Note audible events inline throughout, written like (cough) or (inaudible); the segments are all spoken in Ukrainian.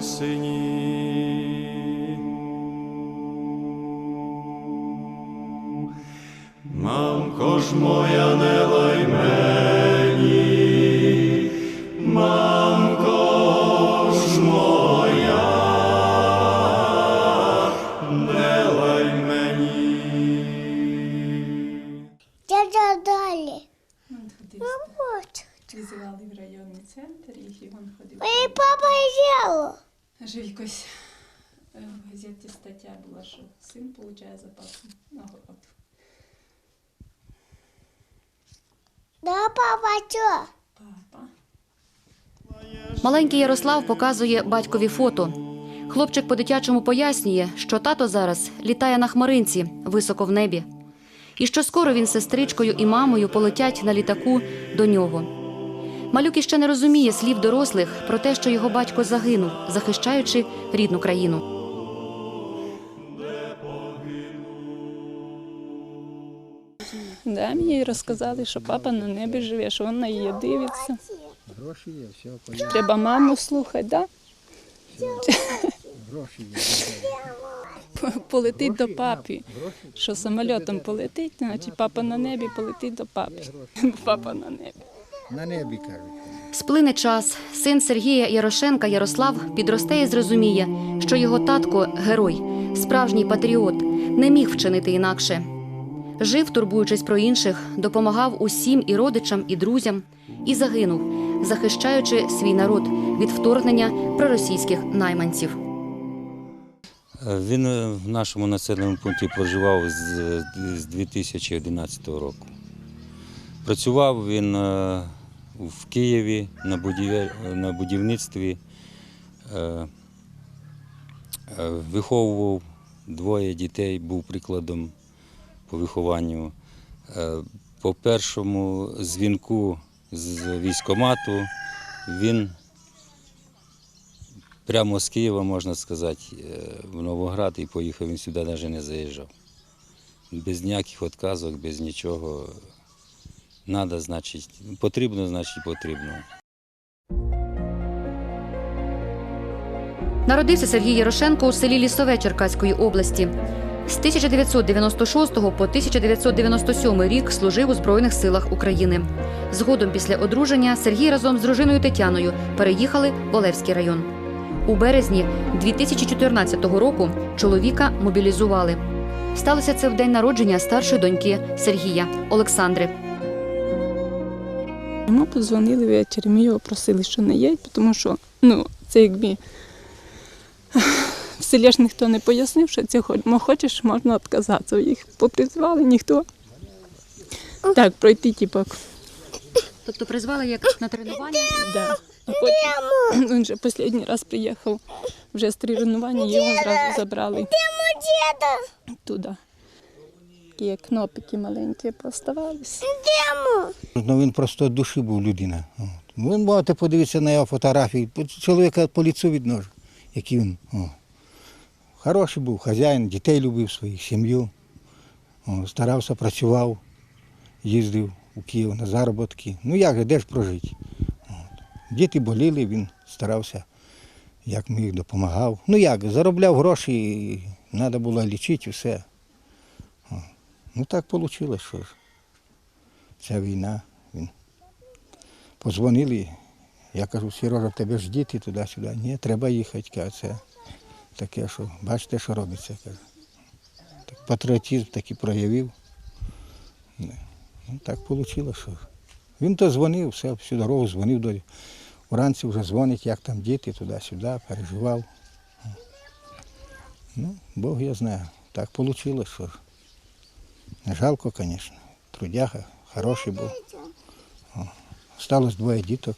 по. Мамко ж моя не лай в газеті стаття була, що син получає запасну нагороду. Да, папа, що? Папа. Маленький Ярослав показує батькові фото. Хлопчик по-дитячому пояснює, що тато зараз літає на хмаринці високо в небі. І що скоро він з сестричкою і мамою полетять на літаку до нього. Малюк іще не розуміє слів дорослих про те, що його батько загинув, захищаючи рідну країну. Да, мені розказали, що папа на небі живе, що він на її дивиться. Гроші є, все, понятно. Треба маму слухати, да? Гроші є. Полетить до папи. Що самольотом полетить, значить папа на небі полетить до папи. (laughs) Папа на небі. На небі кажуть. Сплине час. Син Сергія Ярошенка Ярослав підросте і зрозуміє, що його татко герой, справжній патріот, не міг вчинити інакше. Жив, турбуючись про інших, допомагав усім і родичам, і друзям, і загинув, захищаючи свій народ від вторгнення проросійських найманців. Він е, в нашому населеному пункті проживав з, з 2011 року. Працював він е, в Києві на, будівництві, е, е, виховував двоє дітей, був прикладом по вихованню. Е, По першому дзвінку з військомату він прямо з Києва, можна сказати, е, в Новоград і поїхав він сюди навіть не заїжджав. Без ніяких відказок, без нічого. Надо, значить, потрібно, значить потрібно. Народився Сергій Ярошенко у селі Лісове Черкаської області. З 1996 по 1997 рік служив у Збройних силах України. Згодом після одруження Сергій разом з дружиною Тетяною переїхали в Олевський район. У березні 2014 року чоловіка мобілізували. Сталося це в день народження старшої доньки Сергія Олександри. Йому подзвонили ввечері, ми просили, що не їдь, тому що ну, це якби в селі ж ніхто не пояснив, що це хоч- хочеш, можна відказатися. Їх попризивали, ніхто. Так, пройти, типу, Тобто призвали як на тренування? да. А потім (clears throat) він вже останній раз приїхав вже з тренування, його зразу забрали Діда, туди. Такі кнопики маленькі поставалися. Ну він просто від душі був людина. От. Ви можете подивитися на його фотографії. Чоловіка по ліцу видно, ж, який він. О. Хороший був хазяїн, дітей любив своїх, сім'ю. Старався, працював, їздив у Київ на заробітки. Ну як же, де ж прожити? Діти боліли, він старався, як міг, допомагав. Ну як, заробляв гроші, треба було лічити все. Ну так вийшло, що ж. Ця війна. Він. Позвонили. Я кажу, Сережа, тебе ж діти туди-сюди. Ні, треба їхати. Каже, таке, що бачите, що робиться. Каже. Так, патріотизм такий проявив. Не. Ну, так вийшло, що. Він то дзвонив, все, всю дорогу дзвонив до. Уранці вже дзвонить, як там діти, туди-сюди, переживав. Ну, Бог я знаю. Так вийшло, що. Не жалко, звісно. Трудяга, хороший був. О, Осталось двоє діток.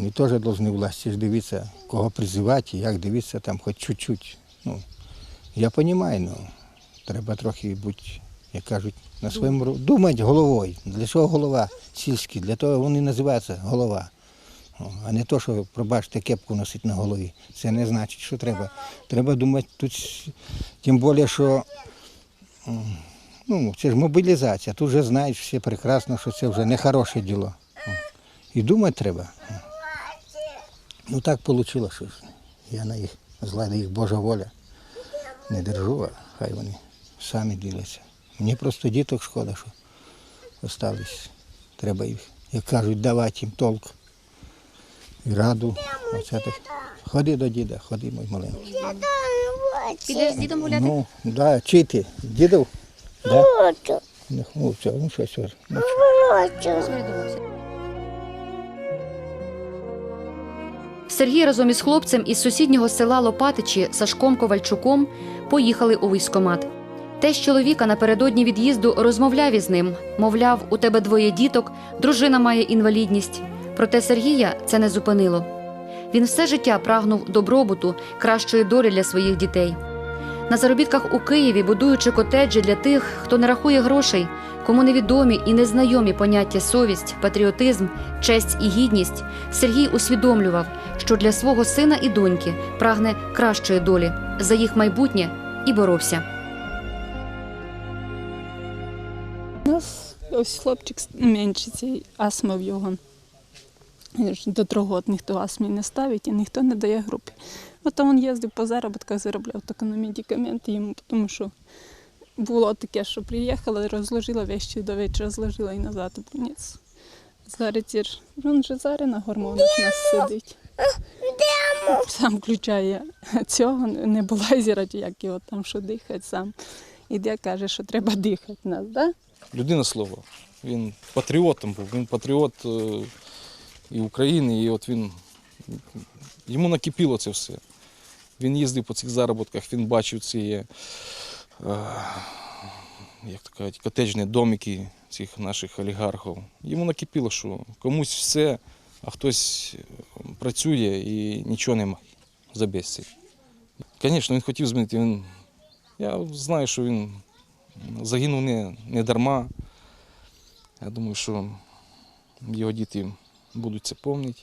Вони теж повинні власті ж дивитися, кого призивати, як дивитися там хоч чуть-чуть. Ну, я розумію, ну, треба трохи бути, як кажуть, на своєму думати головою. Для чого голова сільський? Для того вони називаються голова. А не то, що, пробачте, кепку носить на голові. Це не значить, що треба. Треба думати тут, тим більше, що ну, це ж мобілізація. Тут вже знають всі прекрасно, що це вже не хороше діло. І думати треба. Ну так вийшло, що ж я на їх зла, їх Божа воля не держу, а хай вони самі діляться. Мені просто діток шкода, що остались. Треба їх, як кажуть, давати їм толк і раду. Оце так. Ходи до діда, ходи, мій маленький. Підеш з дідом гуляти? Ну, да, чити. Дідов? Да? Хочу. Ну, ну, все, ну що, все. Ну, Хочу. Сергій разом із хлопцем із сусіднього села Лопатичі Сашком Ковальчуком поїхали у військомат. Тесть чоловіка напередодні від'їзду розмовляв із ним. Мовляв, у тебе двоє діток, дружина має інвалідність. Проте Сергія це не зупинило. Він все життя прагнув добробуту, кращої долі для своїх дітей. На заробітках у Києві, будуючи котеджі для тих, хто не рахує грошей, кому невідомі і незнайомі поняття совість, патріотизм, честь і гідність, Сергій усвідомлював, що для свого сина і доньки прагне кращої долі за їх майбутнє і боровся. У нас ось хлопчик менший цей астма в його. До трьох ніхто астмі не ставить і ніхто не дає групи. От він їздив по заробітках, заробляв тільки на медикаменти йому, тому що було таке, що приїхала, розложила вещі до вечора, зложила і назад у больницю. Зараз ті ж- він же зараз на гормонах нас сидить. Сам включає цього небулайзера, чи як його там, що дихать сам. Іде, каже, що треба дихати нас, да? людина слова. Він патріотом був, він патріот е, і України, і от він йому накипіло це все. Він їздив по цих заробітках, він бачив ці е, як то кажуть, котеджні домики цих наших олігархів. Йому накипіло, що комусь все, а хтось працює і нічого немає за безціль. Звісно, він хотів змінити. Він, я знаю, що він загинув не, не дарма. Я думаю, що його діти будуть це пам'ятати,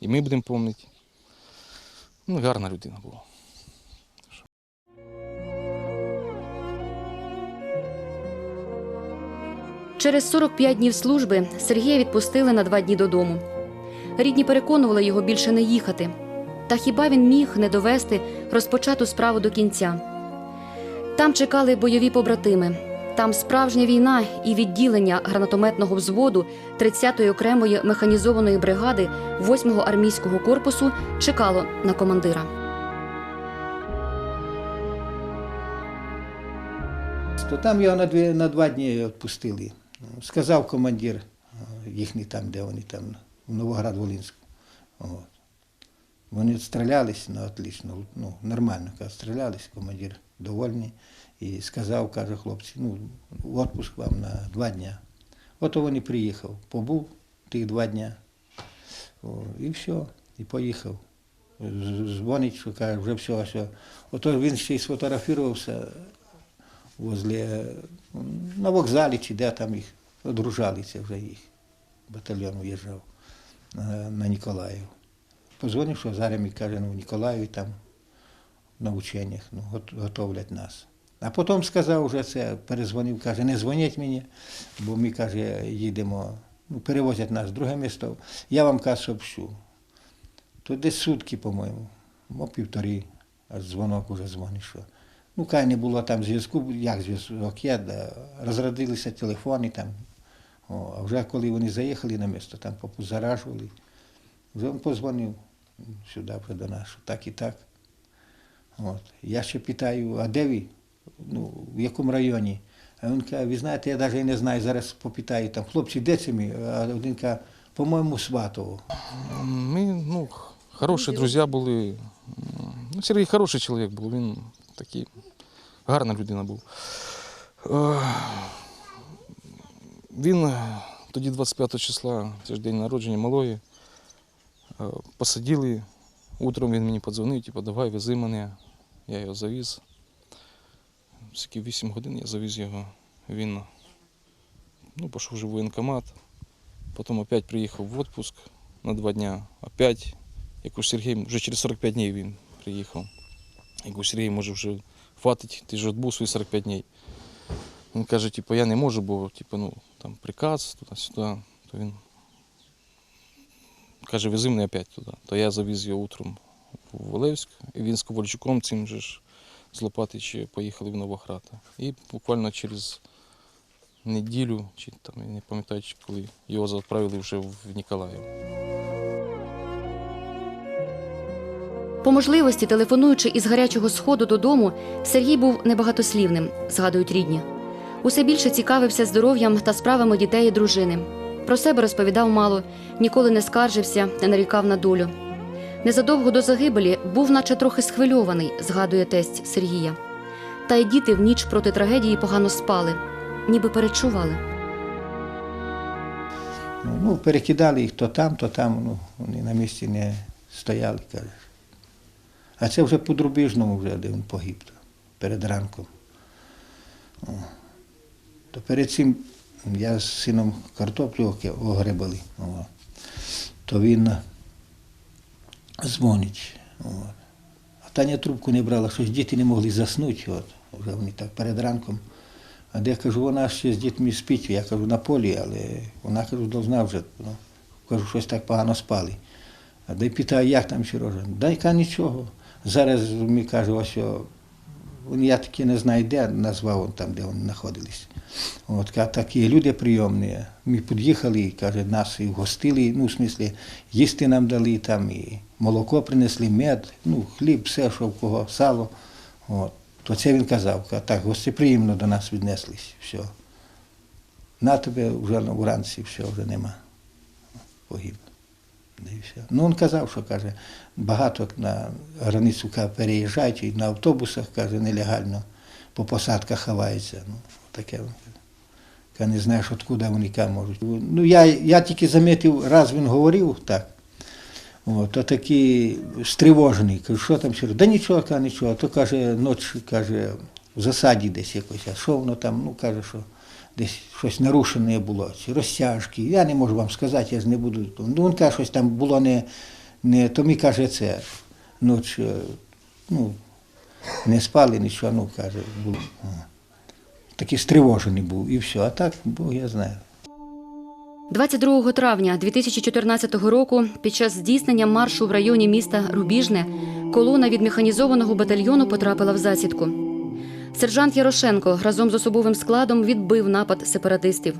і ми будемо пам'ятати. Ну, гарна людина була. Через 45 днів служби Сергія відпустили на два дні додому. Рідні переконували його більше не їхати. Та хіба він міг не довести розпочату справу до кінця? Там чекали бойові побратими. Там справжня війна і відділення гранатометного взводу 30-ї окремої механізованої бригади 8-го армійського корпусу чекало на командира. То там його на, дві, на два дні відпустили. Сказав командир е, їхній там, де вони там, в Новоград-Волинську. Вони стрілялись, ну, отлично, ну, нормально, каже, стрілялись, командир довольний. І сказав, каже, хлопці, ну, відпуск вам на два дня. От вони приїхав, побув тих два дня. О, і все, і поїхав. Дзвонить, що каже, вже все, все. Ото він ще й сфотографувався возле, на вокзалі чи де там їх одружалися вже їх. Батальйон уїжджав на, на Ніколаїв. Позвонив, що зараз мені каже, ну в Ніколаєві там на ученнях, ну, готовлять нас. А потім сказав вже це, перезвонив, каже, не дзвоніть мені, бо ми, каже, їдемо, ну, перевозять нас в друге місто. Я вам каже, сообщу. То десь сутки, по-моєму, мо півтори, аж дзвонок уже дзвонить, що. Ну, кай не було там зв'язку, як зв'язок є, да, розрядилися телефони там. О, а вже коли вони заїхали на місто, там заражували, вже він позвонив сюди до нас, так і так. От. Я ще питаю, а де ви? Ну, в якому районі? А він каже, ви знаєте, я навіть не знаю, зараз попитаю там, хлопці, де це ми? А один каже, по-моєму, Сватово. Ми ну, хороші друзі були. Ну, Сергій хороший чоловік був, він такий гарна людина був. Е, Він тоді 25 числа, це ж день народження малої, е, посадили. Утром він мені подзвонив, типу, давай вези мене. Я його завіз. Скільки 8 годин я завіз його. Він ну, пішов вже в воєнкомат. Потім опять приїхав в відпуск. на два дня. Опять, якось Сергій, вже через 45 днів він приїхав. Якось Сергій, може, вже хватить, ти ж відбув свої 45 днів. Він каже, типу, я не можу, бо типу, ну, там приказ туди-сюди. То він каже, вези мене опять туди. То я завіз його утром в Олевськ, і він з Ковальчуком цим же ж з Лопатичі поїхали в Новохрата. І буквально через неділю, чи там, я не пам'ятаю, коли його відправили вже в Ніколаїв. По можливості, телефонуючи із гарячого сходу додому, Сергій був небагатослівним, згадують рідні. Усе більше цікавився здоров'ям та справами дітей і дружини. Про себе розповідав мало, ніколи не скаржився, не нарікав на долю. Незадовго до загибелі був, наче трохи схвильований, згадує тесть Сергія. Та й діти в ніч проти трагедії погано спали, ніби перечували. Ну, перекидали їх то там, то там, ну, вони на місці не стояли, кажеш. А це вже по Друбіжному, вже, де він погиб, перед ранком. То перед цим я з сином картоплю огребали. То він дзвонить. О. А Таня трубку не брала, щось діти не могли заснути. От. Вже вони так перед ранком. А де кажу, вона ще з дітьми спить. Я кажу, на полі, але вона кажу, должна вже. Ну, кажу, щось так погано спали. А де питаю, як там Сережа? Дай ка нічого. Зараз мені каже, ось о, він, я таки не знаю, де назвав там, де вони знаходились. От, такі люди прийомні. Ми під'їхали, каже, нас і вгостили, ну, в смислі, їсти нам дали, там і молоко принесли, мед, ну, хліб, все, що в кого, сало. От. То це він казав, ка- так, гостеприємно до нас віднеслись, все. На тебе вже вранці все вже нема. Погиб. Все. Ну, він казав, що каже, багато на границю переїжджають і на автобусах, каже, нелегально по посадках ховаються. Ну, таке. Каже, не знаєш, откуда вони можуть. Ну, я, я тільки замітив, раз він говорив так, то такий стривожений. Кажу, що там ще? Да нічого, каже, нічого. То каже, ніч, каже, в засаді десь якось. А що воно там? Ну, каже, що десь щось нарушене було, чи розтяжки. Я не можу вам сказати, я ж не буду. Ну, він каже, щось там було не, не то мені каже, це ніч, е, ну, не спали, нічого, ну, каже, було. Такий стривожений був і все. А так, Бог я знаю. 22 травня 2014 року під час здійснення маршу в районі міста Рубіжне колона від механізованого батальйону потрапила в засідку. Сержант Ярошенко разом з особовим складом відбив напад сепаратистів.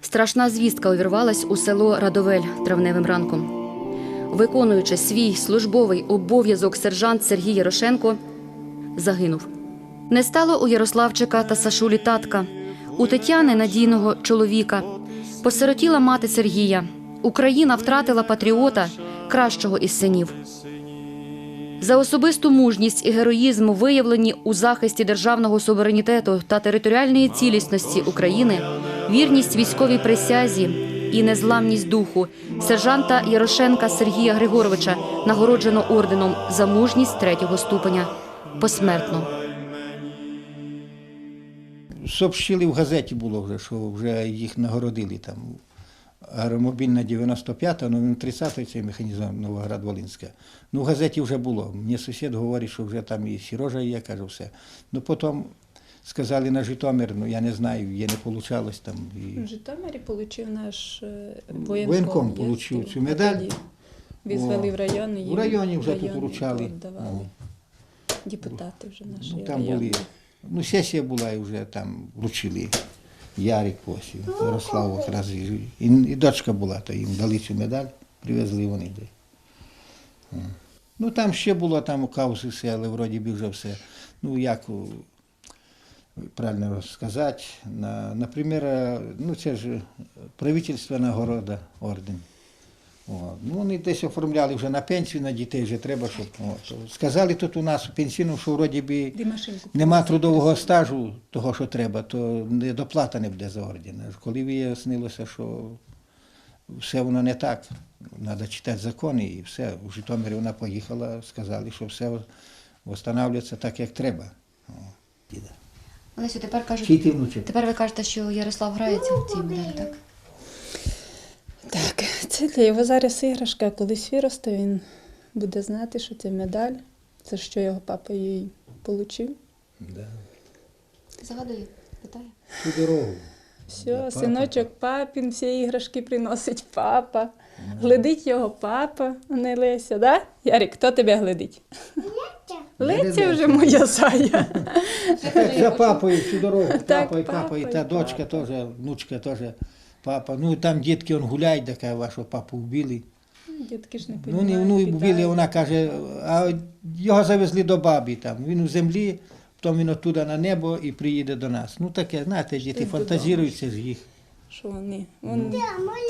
Страшна звістка увірвалась у село Радовель травневим ранком. Виконуючи свій службовий обов'язок, сержант Сергій Ярошенко загинув. Не стало у Ярославчика та Сашулі татка, у Тетяни надійного чоловіка. Посиротіла мати Сергія. Україна втратила патріота, кращого із синів. За особисту мужність і героїзм, виявлені у захисті державного суверенітету та територіальної цілісності України, вірність військовій присязі і незламність духу сержанта Ярошенка Сергія Григоровича нагороджено орденом за мужність третього ступеня посмертно. Сообщили в газеті було вже, що вже їх нагородили там. Аеромобільна 95-та, ну він 30-й цей механізм Новоград-Волинська. Ну, в газеті вже було. Мені сусід говорить, що вже там і Сірожа є, каже, все. Ну потім сказали на Житомир, ну я не знаю, є не вийшло там. І... В Житомирі отримав наш е, Воєнком воєнком. їздив, цю медаль. О, в район. в районі вже тут вручали. Депутати вже наші Ну, там були, ну, сесія була і вже там вручили. Ярик ось, і Ярослав якраз і, і, і дочка була, то їм дали цю медаль, привезли вони. де. Ну там ще було там у каузи все, але вроді би вже все. Ну як правильно сказати, на, наприклад, ну це ж правительство нагорода орден. Ну, вони десь оформляли вже на пенсію, на дітей вже треба, щоб. От. Сказали тут у нас у пенсійному, що вроді би нема трудового стажу, того, що треба, то не доплата не буде за орден. Аж Коли вияснилося, що все воно не так, треба читати закони і все. У Житомирі вона поїхала, сказали, що все встановлюється так, як треба. Олесю, тепер кажуть, тепер ви кажете, що Ярослав грається в цій медалі, так? Так, це Це його зараз іграшка, колись виросте, він буде знати, що це медаль, це що його папа їй отримав. Загадує, питає. Всю дорогу. Все, синочок папін, всі іграшки приносить папа. Глядить його папа, а не Леся, да? Ярик, хто тебе глядить? Леся вже моя зая. За папою всю дорогу, папа і папа і та дочка теж, внучка теж, папа. Ну там дітки он гуляють, така вашого папу вбили. Дітки ж не Ну, не, ну і вбили, вона каже, а його завезли до бабі там. Він у землі, потім він оттуда на небо і приїде до нас. Ну таке, знаєте, діти Додому. фантазіруються ж їх. Що вони? Вони,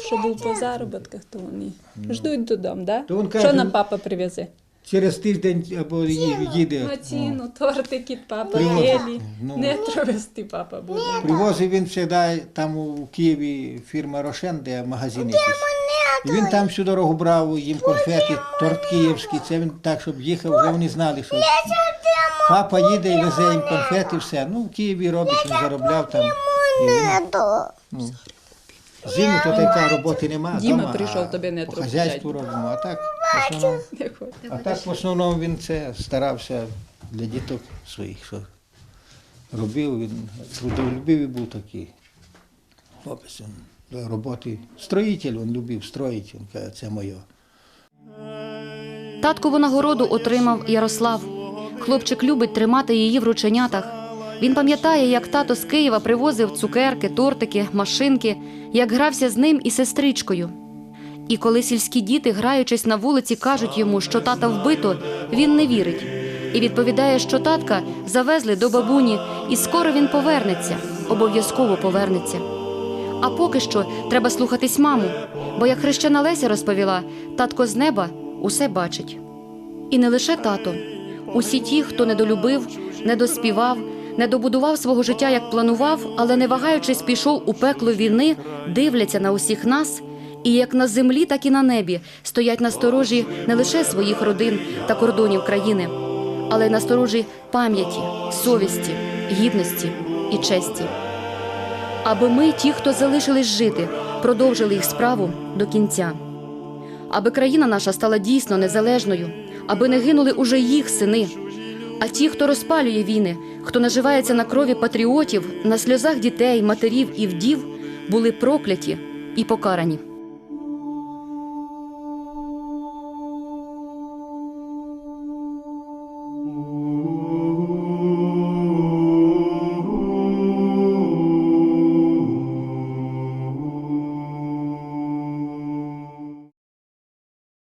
що був по заробітках, то вони ждуть додому, да? То він що каже, нам папа привезе? Через тиждень або ї- їде. Маціну, тортики, папа, Привоз. єлі. Ну. Не тровести папа буде. Привозив він завжди там у Києві фірма Рошен, де магазин якийсь. І він там всю дорогу брав їм конфети, торт київський. Це він так, щоб їхав, вже вони знали, що папа їде і везе їм конфети, все. Ну, в Києві робить, він заробляв там. І він, ну, зиму то така роботи немає. Діма дома, прийшов, тобі не трохи хазяйству робимо. А так, в основному, Не а так в основному він це старався для діток своїх, що робив, він трудолюбивий був такий. Хлопець він до роботи. Строїтель, він любив строїть, він каже, це моє. Таткову нагороду отримав Ярослав. Хлопчик любить тримати її в рученятах. Він пам'ятає, як тато з Києва привозив цукерки, тортики, машинки, як грався з ним і сестричкою. І коли сільські діти, граючись на вулиці, кажуть йому, що тата вбито, він не вірить. І відповідає, що татка завезли до бабуні, і скоро він повернеться, обов'язково повернеться. А поки що треба слухатись маму, бо як хрещена Леся розповіла, татко з неба усе бачить. І не лише тато. Усі ті, хто недолюбив, недоспівав, не добудував свого життя, як планував, але не вагаючись, пішов у пекло війни, дивляться на усіх нас, і як на землі, так і на небі стоять на сторожі не лише своїх родин та кордонів країни, але й на сторожі пам'яті, совісті, гідності і честі. Аби ми, ті, хто залишились жити, продовжили їх справу до кінця аби країна наша стала дійсно незалежною, аби не гинули уже їх сини. А ті, хто розпалює війни, хто наживається на крові патріотів, на сльозах дітей, матерів і вдів, були прокляті і покарані.